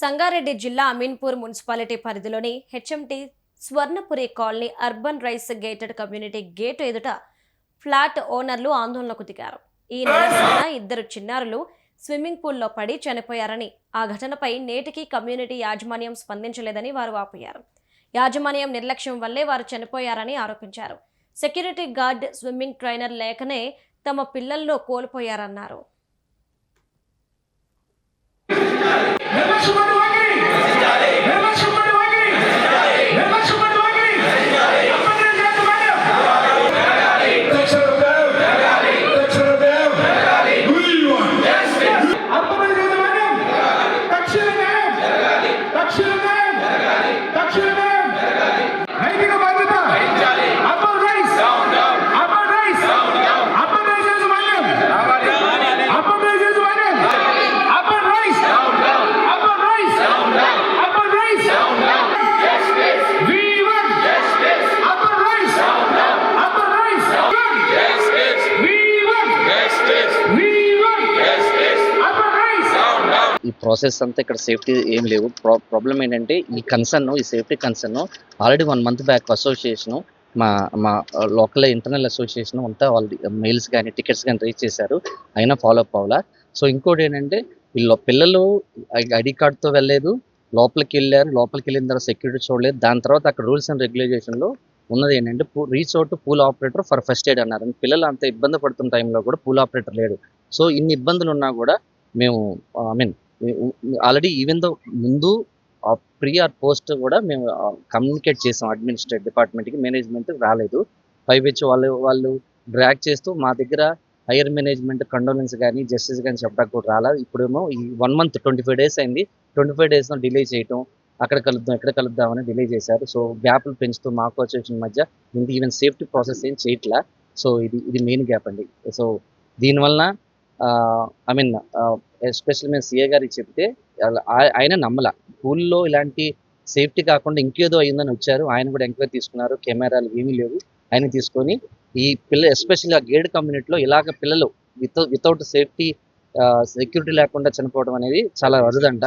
సంగారెడ్డి జిల్లా అమీన్పూర్ మున్సిపాలిటీ పరిధిలోని HMT Swarnapuri colony urban rise gated community gate ఎదుట ఫ్లాట్ ఓనర్లు ఆందోళనకు దిగారు. ఈ నెల ఇద్దరు చిన్నారులు స్విమ్మింగ్ పూల్లో పడి చనిపోయారని ఆ ఘటనపై నేటికి కమ్యూనిటీ యాజమాన్యం స్పందించలేదని వారు ఆపోయారు యాజమాన్యం నిర్లక్ష్యం వల్లే వారు చనిపోయారని ఆరోపించారు. సెక్యూరిటీ గార్డ్ స్విమ్మింగ్ ట్రైనర్ లేకనే తమ పిల్లల్లో కోల్పోయారన్నారు. ప్రాసెస్ అంతా ఇక్కడ సేఫ్టీ ఏం లేవు. ప్రా ప్రాబ్లం ఏంటంటే ఈ కన్సర్న్ ఈ safety concern already one month back association మా మా లోకల్ ఇంటర్నల్ అసోసియేషన్ అంతా వాళ్ళు మెయిల్స్ కానీ టికెట్స్ కానీ రీచ్ చేశారు. అయినా ఫాలో అప్ అవ్వాలా? సో ఇంకోటి ఏంటంటే వీళ్ళ పిల్లలు ఐడి కార్డ్తో వెళ్ళలేదు లోపలికి వెళ్ళారు లోపలికి వెళ్ళిన తర్వాత సెక్యూరిటీ చూడలేదు. దాని తర్వాత అక్కడ రూల్స్ అండ్ రెగ్యులేషన్లో ఉన్నది ఏంటంటే reach out pool operator for first aid అన్నారు. పిల్లలు అంత ఇబ్బంది పడుతున్న టైంలో కూడా పూల్ ఆపరేటర్ లేడు. సో ఇన్ని ఇబ్బందులు ఉన్నా కూడా మేము I mean already even though ముందు ప్రీ ఆర్ పోస్ట్ కూడా మేము కమ్యూనికేట్ చేసాం అడ్మినిస్ట్రేట్ డిపార్ట్మెంట్కి మేనేజ్మెంట్ రాలేదు. పైపెచ్చి వాళ్ళు వాళ్ళు డ్రాగ్ చేస్తూ మా దగ్గర హైయర్ మేనేజ్మెంట్ కండోలెన్స్ కానీ జస్టిస్ కానీ చెప్పడానికి కూడా రాలేదు ఇప్పుడేమో ఈ one month twenty five days అయింది. ట్వంటీ ఫైవ్ డేస్లో డిలే చేయటం అక్కడ కలుద్దాం ఎక్కడ కలుద్దామని డిలే చేశారు. సో గ్యాప్లు పెంచుతూ మాకు అసోసియేషన్ మధ్య ఇంత ఈవెన్ సేఫ్టీ ప్రాసెస్ ఏం చేయట్లా. సో ఇది ఇది మెయిన్ గ్యాప్ అండి. సో దీనివల్ల ఐ మీన్ ఎస్పెషల్లీ మేము సీఏ గారికి చెప్తే ఆయన నమ్మల. స్కూల్లో ఇలాంటి సేఫ్టీ కాకుండా ఇంకేదో అయిందని వచ్చారు. ఆయన కూడా ఎంక్వైరీ తీసుకున్నారు. కెమెరాలు ఏమీ లేవు. ఆయన తీసుకొని ఈ పిల్ల ఎస్పెషల్లీ ఆ గేడ్ కమ్యూనిటీలో ఇలాగ పిల్లలు వితౌ వితౌట్ సేఫ్టీ సెక్యూరిటీ లేకుండా చనిపోవడం అనేది చాలా అరుదంట.